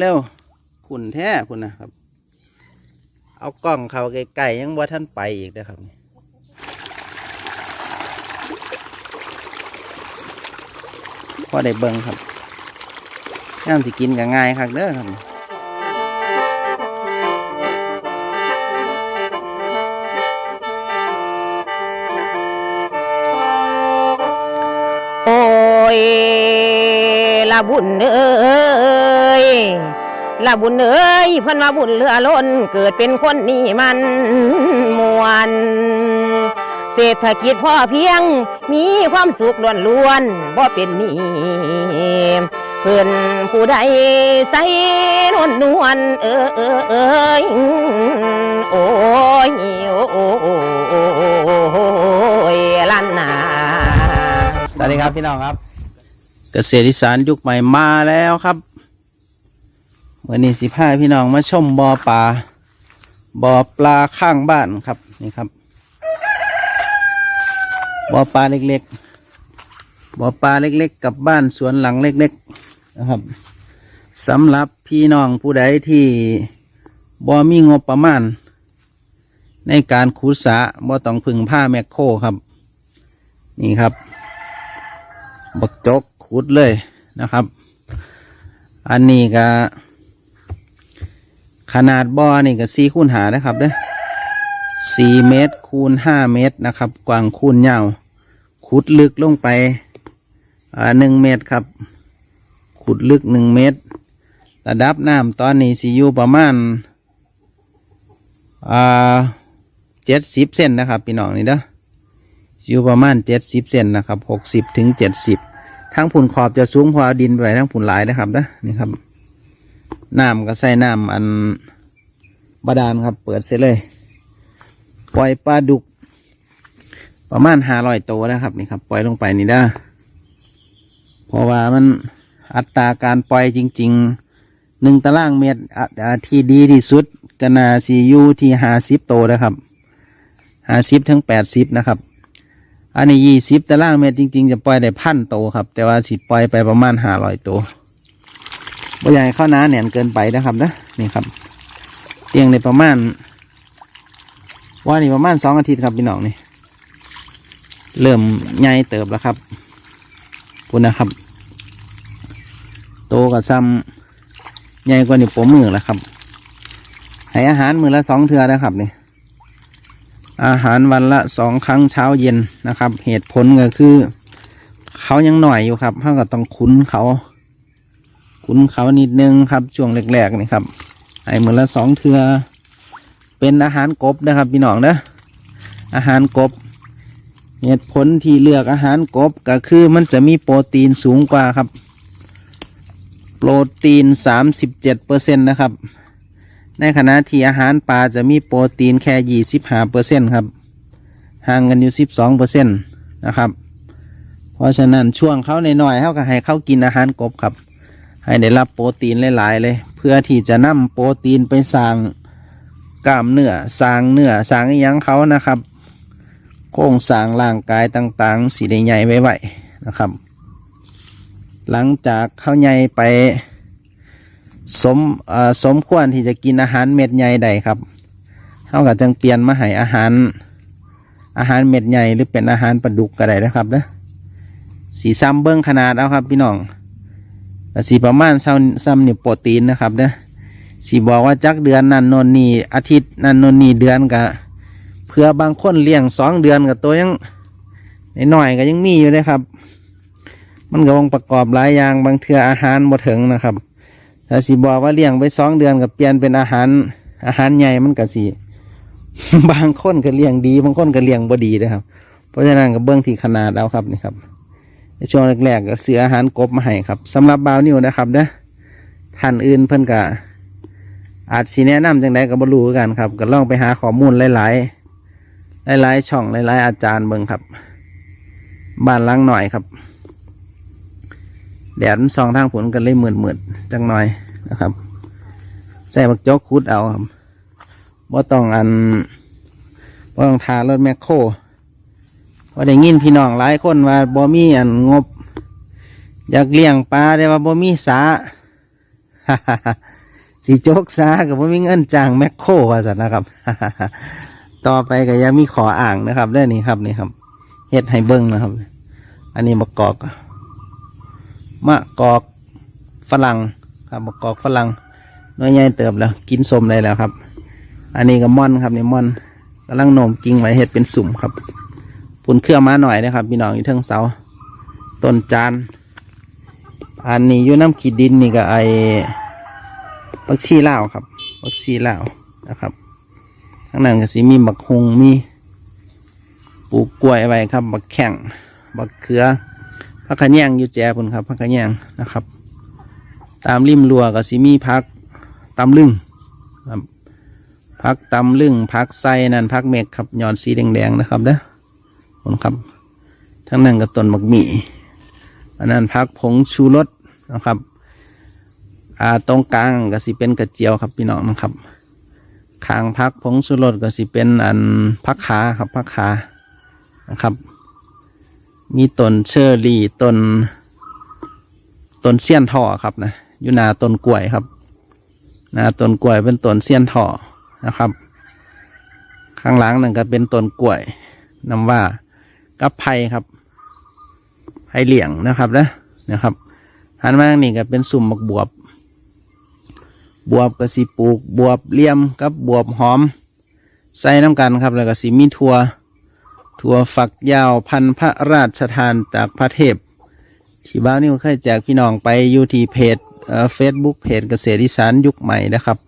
เร็วๆขุนแท้คุณนะครับ เอากล้องเขาไกลๆยังว่าท่านไปอีกนะครับนี่พอได้เบิ่งครับย่ามสิกินก็ง่ายครับเด้อครับโอ้ยละบุญเอ้ ยละบุญเอ้ยเพิ่นว่าบุญเลือล้นเกิดเป็นคนนี่มันมวนเศรษฐกิจพ่อเพียงมีความสุขล้วนๆบ่เป็นนี้เพิ่นผู้ใดใส่นวลนวลเออเออเอยโอ้ยโอ้โอโอโอ้โอ้ยลันนาสวัสดีครับพี่น้องครับ เกษตรอีสานยุคใหม่มาแล้วครับ วันนี้สิพาพี่น้องมาชมบ่อปลาบ่อปลาข้างบ้านครับนี่ครับบ่อปลาเล็กๆบ่อปลาเล็กๆ กับบ้านสวนหลังเล็กๆนะครับสำหรับพี่น้องผู้ใดที่บ่มีงบประมาณ ในการขุดสระบ่ต้องพึ่งผ้าแมคโครครับ นี่ครับ บักจกขุดเลยนะครับ อันนี้ก็ ขนาดบ่อนี่ก็สี่คูณหานะครับเด้อสี่เมตรคูณห้าเมตรนะครับ กว้างคูณยาวขุดลึกลงไปหนึ่งเมตรครับ ขุดลึกหนึ่งเมตร ระดับน้ำตอนนี้สิอยู่ประมาณเจ็ดสิบเซนนะครับพี่น้องนี่เด้ออยู่ประมาณเจ็ดสิบเซนนะครับหกสิบถึงเจ็ดสิบทั้งผุนขอบจะสูงพอดินไปทั้งผุนหลายนะครับนะนี่ครับ น้ำก็ใส่น้ำอันบาดาลครับ เปิดเสร็จเลย ปล่อยปลาดุก ประมาณห้าร้อยตัวนะครับนี่ครับ ปล่อยลงไปนี่ได้เพราะว่ามันอัตราการปล่อยจริงๆหนึ่งตารางเมตรอะอะที่ดีที่สุดก็นาซียูที่ห้าสิบตัวนะครับห้าสิบถึงแปดสิบนะครับ อันนี้ยี่สิบตารางเมตรจริง ๆ จะปล่อยได้พันโตวครับ แต่ว่าสิปล่อยไปประมาณห้าร้อยตัว บ่ให้เข้าหนาแหนนเกินไปนะครับนะนี่ครับ เตียงในประมาณ ว่านี่ประมาณสองอาทิตย์ครับพี่น้องนี่ เริ่มใหญ่เติบแล้วครับพูดนะครับ โตกับซ้ำใหญ่กว่านี่ผมมือแล้วครับให้อาหารมือละสองเทือนะครับนี่อาหารวันละสองครั้งเช้าเย็นนะครับ เหตุผลก็คือ เขายังหน่อยอยู่ครับเขาก็ต้องคุ้นเขา คุ้นเขานิดนึงครับช่วงแรกๆนี่ครับให้มือนละสองเทือเป็นอาหารกบนะครับพี่น้องเด้อาหารกบเหตุผลที่เลือกอาหารกบก็คือมันจะมีโปรตีนสูงกว่าครับ โปรตีนสามสิบเจ็ดเปอร์เซ็นต์นะครับ ในขณะที่อาหารปลาจะมีโปรตีนแค่ยี่สิบห้าเปอร์เซ็นครับ ห่างกันอยู่สิบสองเปอร์เซ็นตนะครับ เพราะฉะนั้นช่วงเขาในหน่อยเขาก็ให้เขากินอาหารกบครับ ให้ได้รับโปรตีนหลาย ๆ เลย เพื่อที่จะนำโปรตีนไปสร้างกล้ามเนื้อสร้างเนื้อสร้างอยังเขานะครับ โครงสร้างร่างกายต่างๆ สีใหญ่ไว้ๆนะครับ หลังจากเขาใหญ่ไปสมอสมควรที่จะกินอาหารเม็ดใหญ่ใดครับเขาก็จังเปลี่ยนมาให้อาหารอาหารเม็ดใหญ่หรือเป็นอาหารปลาดุกก็ได้นะครับเด้อสีซ้ำเบิ้งขนาดเอาครับพี่น้อง ก็สีประมาณซ้ำซ้ำนี่โปรตีนนะครับเด้อสีบอกว่าจักเดือนนั่นนนนี่อาทิตย์นั่นนนนี่เดือนกะเพื่อบางคนเลี้ยงสองเดือนกับตัวยังหน่อยๆก็ยังมีอยู่เลยครับ มันก็ต้องประกอบหลายอย่างบางเทืออาหารบ่ถึงนะครับถ้าสิบอกว่าเลี้ยงไปสองเดือนกับเปลี่ยนเป็นอาหารอาหารใหญ่มันก็สิบางคนก็เลี้ยงดี บางคนก็เลี้ยงบ่ดีนะครับ เพราะฉะนั้นก็เบื้องที่ขนาดเอาครับนี่ครับ ในช่วงแรกๆก็ซื้ออาหารกบมาให้ครับสำหรับบาวนิวนะครับเด้อท่านอื่นเพิ่นก็อาจสิแนะนำจังไดก็บ่รู้กันครับ ก็ลองไปหาข้อมูลหลายๆหลายๆช่องหลายๆอาจารย์เบิ่งครับ บ้านหลังหน่อยครับ แดดมันส่องทางฝนกันเลยมืดมืดๆจังหน่อยนะครับ ใส่บักจกคุดเอาครับว่าต้องอันว่าต้องทารถแมคโคร ว่าได้ยินพี่น้องหลายคนว่าบ่มีอันงบ อยากเลี้ยงปลาได้ว่าบ่มีสาสีโจกซากับว่ามีเงินจ้างแมคโครว่าสันนะครับ ต่อไปก็ยังมีขออ่างนะครับได้อนี่ครับนี่ครับเฮ็ดให้เบิ้งนะครับ อันนี้มะกอกมะกอกฝรั่งครับมะกอกฝรั่งน้อยใหญ่เติบแล้ว กินสมได้แล้วครับ อันนี้ก็ม่อนครับนี่ม่อนกำลังโนมกิ่งไว้เฮ็ดเป็นสุ่มครับ ปุ่นเครื่องมาหน่อยนะครับพี่น้องอยู่เทิงเสาต้นจานอันนี้อยู่น้ำขีดดินนี่ก็ไอบักชีเลาครับบักชีเลานะครับข้างนั้นก็สิมีบักฮงมีปลูกกล้วยไว้ครับ บักแข่งบักเขือพักขะแยงอยู่แจพุ่นครับพักขะแยงนะครับ ตามริมรัวก็สิมีพักตำลึงครับพักตำลึงพักไส้นั่นพักเมกครับยอดสีแดงๆนะครับเด้อ พุ่นครับ ทั้งนั้นก็ต้นบักหมี่อันนั้นพักผงชูรสนะครับ อ่าตรงกลางก็สิเป็นกระเจียวครับพี่น้องนะครับข้างพักผงชูรสก็สิเป็นอันพักขาครับพักขานะครับ มีต้นเชอร์รี่ต้นต้นเสี้ยนท่อครับนะอยู่หนาต้นกล้วยครับหนาต้นกล้วยเป็นต้นเสี้ยนท่อนะครับ ข้างหลังนั่นก็เป็นต้นกล้วยนำว่า กับไผ่ครับให้เหลี่ยงนะครับนะนะครับหันมาทางนี้ก็เป็นสุ่มบักบวบ บวบก็สิปลูก บวบเลี่ยมกับบวบหอม ใส่น้ำกันครับ แล้วก็สิมีถั่วถั่วฝักยาวพันพระราชทานจากพระเทพ ที่บ้านนี่เคยแจกพี่น้องไปอยู่ที่เพจเฟซบุ๊กเพจเกษตรอีสานยุคใหม่นะครับ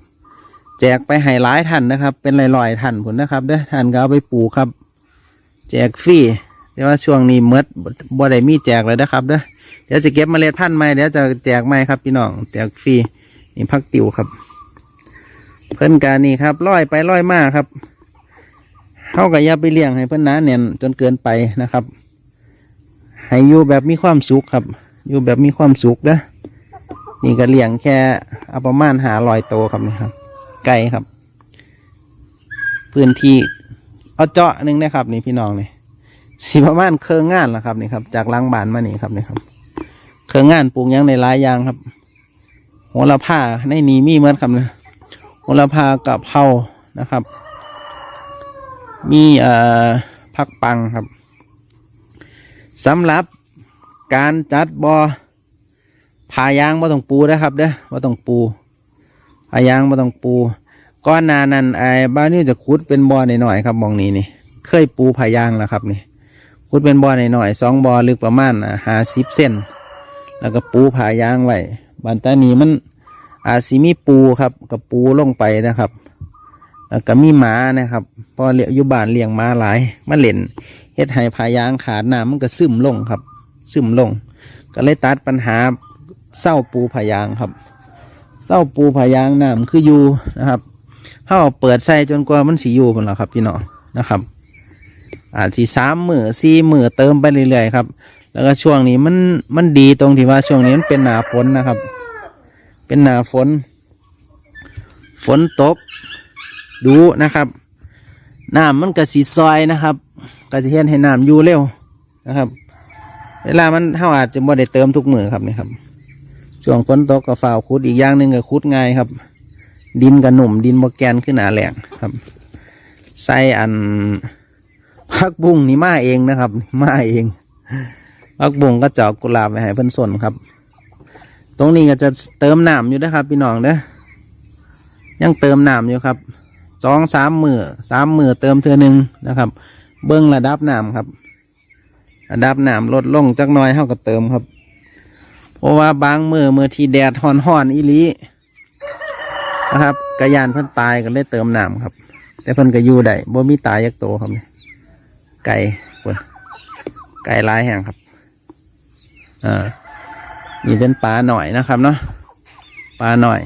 แจกไปให้หลายท่านนะครับ เป็นลอยๆท่านผลนะครับเด้อท่านก็เอาไปปลูกครับ แจกฟรี แต่ว่าช่วงนี้เมดบ่ได้มีแจกเลยนะครับเด้อเดี๋ยวจะเก็บเมล็ดพันธุ์ใหม่เดี๋ยวจะแจกใหม่ครับพี่น้องแจกฟรีนี่พักติวครับ เพิ่นการนี่ครับร้อยไปร้อยมาครับเขาก็อย่าไปเลี้ยงให้เพิ่นหนาแน่นจนเกินไปนะครับ ให้อยู่แบบมีความสุขครับ อยู่แบบมีความสุขเด้อนี่ก็เลี้ยงแค่เอาประมาณหาลอยโตครับนี่ครับไก่ครับ พื้นที่เอาเจาะหนึ่งนะครับ นี่พี่น้องเนี่ สิประมาณเครื่องงานละครับนี่ครับ จากล้างบานมานี่ครับนี่ครับ เครื่องงานปลูกยังในหลายอย่างครับโหระพาในนี้มีเหมือนครับนะโหระพากะเพรานะครับ มีเอ่อผักปังครับสำหรับการจัดบอ่อผายางบ่ต้องปูนะครับเด้อบ่ต้องปูผายางบ่ต้องปูก้อนนานันไอ้บ้านนี้จะขุดเป็นบ่อหน่อยๆครับมองนี้นี่ เคยปูผายางแล้วครับนี่ ขุดเป็นบ่อหน่อยๆสองบ่อลึกประมาณหาสิบเซนแล้วก็ปูผายางไว้บันตานีมันอาจสิมีปูครับกับปูลงไปนะครับ แล้วก็มีหมานะครับพอเลี้ยงอยู่บ้านเลี้ยงหมาหลายมาเล่นเฮ็ดให้ผายางขาดน้ำมันก็ซึมลงครับ ซึมลง ก็เลยตัดปัญหาเศร้าปูผายางครับเศร้าปูผายางน้ำคืออยู่นะครับถ้าเปิดใส่จนกว่ามันสีอยู่คนละครับพี่น้องนะครับ อาจสีสามมือสี่มือเติมไปเรื่อยๆครับ แล้วก็ช่วงนี้มันมันดีตรงที่ว่าช่วงนี้มันเป็นหนาฝนนะครับ เป็นหนาฝน ฝนตก ดูนะครับน้ำมันก็สีซอยนะครับก็จะเห็นให้น้ำอยู่เร็วนะครับ เวลามันเท่าอาจจะบ่ได้เติมทุกมือครับนี่ครับช่วงฝนตกก็ฝ่าวคุดอีกอย่างหนึ่งก็คุดง่ายครับ ดินกับหนุ่มดินบแกนขึ้นหนาแหลงครับ ใส่อัน พักบุ้งนี่มาเองนะครับมาเองพักบุ้งก็เจาะกุหลาบไปให้เพิ่นสนครับ ตรงนี้ก็จะเติมน้ำอยู่นะครับ พี่น้องเด้อยังเติมน้ำอยู่ครับสองสามมือสามมือเติมเทือหนึ่งนะครับ เบิ้งระดับน้ำครับ ระดับน้ำลดลงจักน้อยเท่ากับเติมครับ เพราะว่าบางมือมือที่แดดห่อนห่อนอีลีนะครับกระยานเพิ่นตายก็เลยเติมน้ำครับ แต่เพิ่นก็อยู่ได้บ่มีตายยักโตครับนี่ ไก่คนไก่ลายแห่งครับอ่านี่เป็นปลาหน่อยนะครับเนาะปลาหน่อย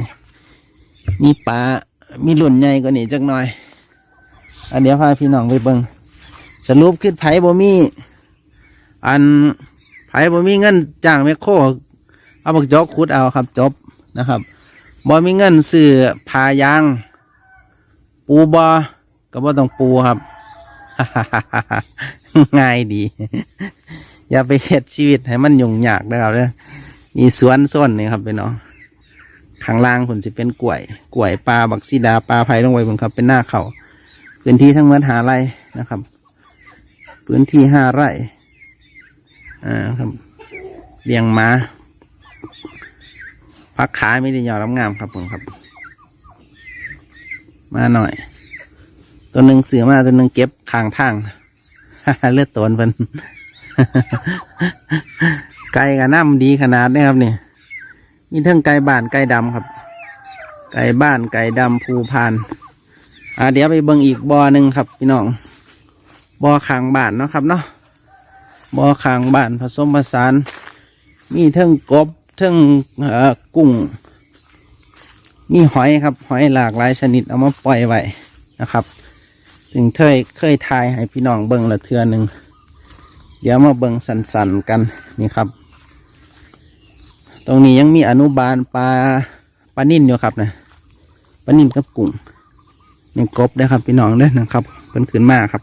มีปลา มีหลุ่นใหญ่กว่านี้จักหน่อยอันเดี๋ยวพาพี่น้องไปเบิงสรุปขึ้นไผ่บ่มี อันไผ่บ่มีเงินจ้างแมคโครเอาบักจอกขุดเอาครับจบนะครับบ่มีเงินซื้อพายาง ปูบอก็บ่ต้องปูครับ ง่ายดี อย่าไปเฮ็ดชีวิตให้มันยุ่งยากนะครับเด้อมีสวนส้นนี่ครับพี่น้องข้างล่างคุณสิเป็นกล้วย กล้วยปลาบักซีดาปลาไผ่ลงไว้บนครับ เป็นหน้าเขาพื้นที่ทั้งหมดหาไร่นะครับ พื้นที่ห้าไร่อ่าครับเลี้ยงม้าพักขายไม่ได้ยอดงามครับผมครับ มาหน่อย ตัวหนึ่งเสือมาตัวหนึ่งเก็บข้างทางเลือดตนเพิ่นไก่กับน้ำดีขนาดนี้ครับนี่มีทั้งไก่บ้านไก่ดำครับ ไก่บ้านไก่ดำภูพานอ่าเดี๋ยวไปเบิ่งอีกบ่อหนึ่งครับ พี่น้องบ่อขางบ้านเนาะครับเนาะบ่อขางบ้านผสมผสาน มีทั้งกบทั้งเอ่อกุ้ง มีหอยครับ หอยหลากหลายชนิดเอามาปล่อยไว้นะครับ ซึ่งเคยเคยทายให้พี่น้องเบิ่งละเทือหนึ่งเดี๋ยวมาเบิ่งสันๆกันนี่ครับ ตรงนี้ยังมีอนุบาลปลาปลานิ่นอยู่ครับนะปลานิ่นกับกุ้งนี่กบได้ครับพี่น้องเด้นะครับเพิ่นขึ้นมาครับ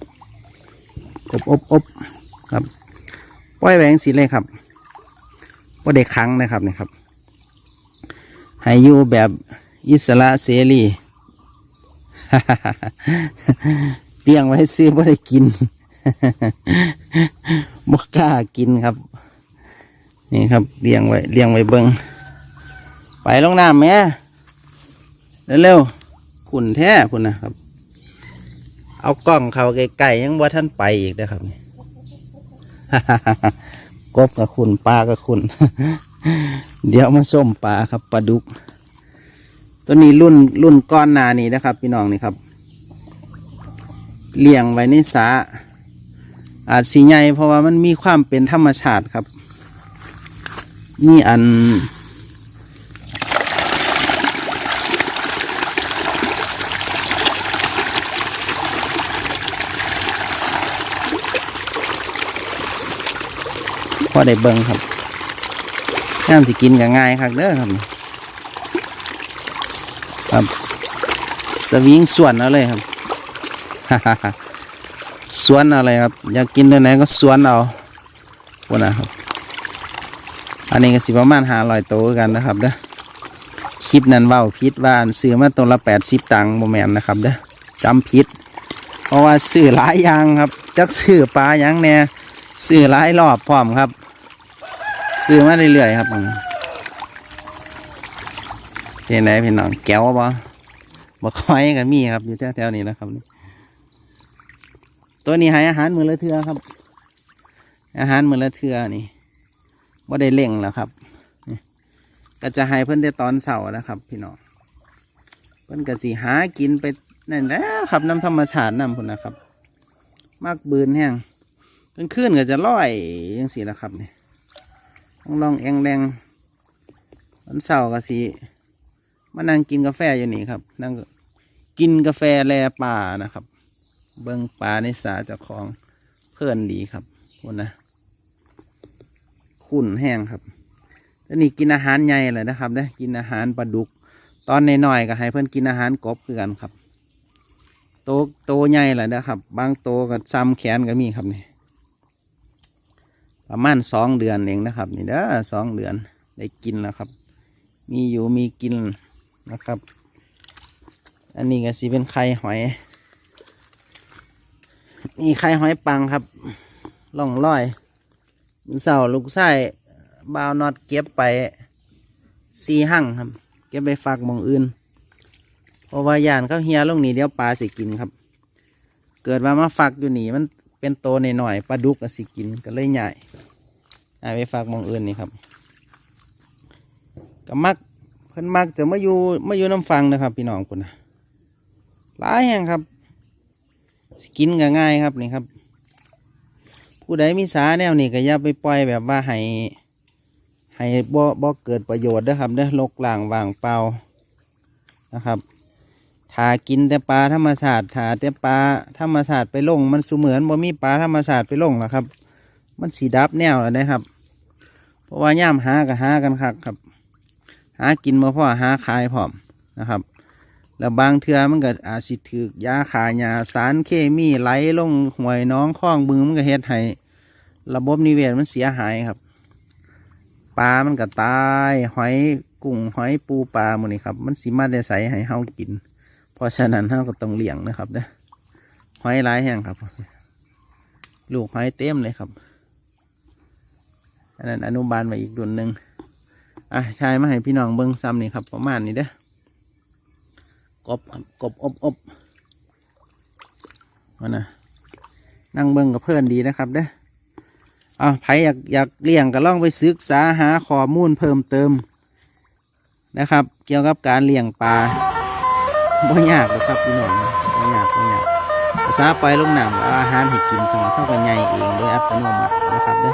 กบอบอบครับปล่อยแหวงสีเลยครับว่าเด็กขังนะครับนี่ครับให้อยู่แบบอิสระเสรี เลี้ยงไว้ซื้อบ่ได้กินบ่กล้ากินครับ นี่ครับเลี้ยงไว้เลี้ยงไว้เบิงไปลงน้ำแม่เร็วๆขุนแท้คุณนะครับ เอากล้องเขาไกลๆยังว่าท่านไปอีกนะครับกบกับคุณปลากับคุณ เดี๋ยวมาส้มปลาครับปลาดุก ตัวนี้รุ่นรุ่นก้อนนานี่นะครับ พี่น้องนี่ครับเลี้ยงไว้ในสาอาจสีใหญ่เพราะว่ามันมีความเป็นธรรมชาติครับ นี่อัน พอได้เบิ่งครับน้ำสิกินก็ง่ายครับเด้อครับ วิงส่วนเอาเลยครับ สวนเอะไรครับ อยากกินตัวไหนก็สวนเอาคนนะครับ อันนี้ก็สิประมาณหาลอยโตกันนะครับเด้อคลิปนั้นเว้าพิษว่านซื้อมาตัวละแปดสิบตังค์โมแมนนะครับเด้อจำพิษเพราะว่าซื้อหลายอย่างครับจักซื้อปลาอย่างแน่ซื้อหลายรอบพร้อมครับ ซื้อมาเรื่อยๆครับเป็นไหนพี่น้องแก้วบ่ บ่ค่อยก็มีครับอยู่แถวๆนี้นะครับนี่ตัวนี้ให้อาหารมือละเทือครับ อาหารมือละเทือนี่ว่าได้เล่งแล้วครับก็จะให้เพิ่นได้ตอนเสาร์นะครับ พี่น้องเพิ่นก็สิหากินไปนั่นแล้วครับน้ำธรรมชาติน้ำพุ่นนะครับ มากบืนแห้งกลางคืนก็จะลอยยังสีละครับนี่ต้องลองแองแดงวันเสาร์ก็สิ มานั่งกินกาแฟอยู่นี่ครับ นั่งกินกาแฟแลป่านะครับ เบิ้งป่าในสาเจ้าของเพื่อนดีครับคนนะขุ่นแห้งครับแล้วนี่กินอาหารใหญ่เลยนะครับเด้อกินอาหารปลาดุก ตอนในน้อยก็ให้เพื่อนกินอาหารกบคือกันครับ โตโตใหญ่เลยนะครับ บางโตก็ซ้ำแขนก็มีครับนี่ประมาณสองเดือนเองนะครับ นี่เด้อสองเดือนได้กินแล้วครับ มีอยู่มีกิน นะครับ อันนี้ก็สิเป็นไข่หอย นี่ไข่หอยปังครับล่องลอยมือเสาร์ลูกไส้บาวนอดเก็บไปสีหั่งครับ เก็บไปฝากมองอื่นเพราะว่าย่านเขาเฮียลงนี่เดี๋ยวปลาสิกินครับ เกิดว่ามาฝักอยู่หนีมันเป็นโตในหน่อยๆปลาดุกก็สิกินก็เลยใหญ่เอาไปฝากมองอื่นนี่ครับก็มัก เพิ่นมักจะมาอยู่มาอยู่น้ำฟังนะครับ พี่น้องคุณนะหลายแห่งครับสิกินก็ง่ายครับนี่ครับ ผู้ใดมีสาแนวนี่ก็อย่าไปปล่อยแบบว่าให้ให้บ่บ่เกิดประโยชน์นะครับเด้อลกล่างว่างเปล่านะครับถ้ากินแต่ปลาธรรมชาติถ้าแต่ปลาธรรมชาติไปลง มันสูเหมือนบ่มีปลาธรรมชาติไปลงนะครับ มันสีดับแนวแล้วนะครับ เพราะว่าย่ามหาก็หากันครับครับ หากินมาพ่อหาขายพร้อมนะครับ แล้วบางเทือมันก็อาจสิถือยาขายาสารเคมีไหลลงห่วยน้องคลองบึงมันก็เฮ็ดให้ระบบนิเวศมันเสียหายครับปลามันก็ตายหอยกุ้งหอยปูปลาหมดนี่ครับ มันสิมาได้ใส่ให้เฮากิน เพราะฉะนั้นเฮาก็ต้องเลี้ยงนะครับเด้อหอยหลายแห้งครับ ลูกหอยเต็มเลยครับอันนั้นอนุบาลมาอีกดุนหนึ่ง อะชายมาให้พี่น้องเบิ้งซ้ำนี่ครับ ประมาณนี้เด้อกบกบอบอบมานะนั่งเบิ้งกับเพื่อนดีนะครับเด้ออะใครอยากอยากเลี้ยงก็ล่องไปศึกษาหาข้อมูลเพิ่มเติมนะครับ เกี่ยวกับการเลี้ยงปลาบ่ยากหรอกครับพี่น้องบ่ยากบ่ยากภาษาปล่อยลงน้ำอาอาหารให้กินสมัยเข้ากันใหญ่เองโดยอัตโนมัตินะครับเด้อ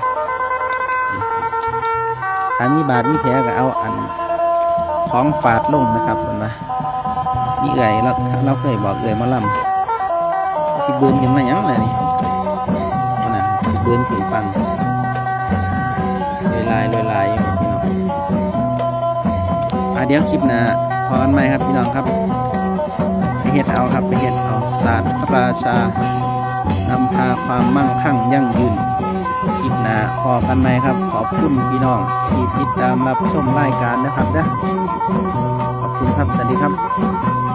ถ้ามีบาดมีแผลก็เอาอันของฝาดลงนะครับมันว่ามีเอื่อยเราเราเคยบอกเอื่อยมาลำสิเบือนขึ้นมาหยังเลยนี่มันน่ะสิเบือนขึ้นฟังลอยลายลอยลายอยู่พี่น้องอะเดี๋ยวคลิปหน้าพอกันไหมครับพี่น้องครับไปเฮ็ดเอาครับไปเฮ็ดเอาศาสตร์พระราชานำพาความมั่งคั่งยั่งยืน คลิปหน้าพอกันไหมครับ ขอบคุณพี่น้องที่ติดตามรับชมรายการนะครับนะขอบคุณครับ สวัสดีครับ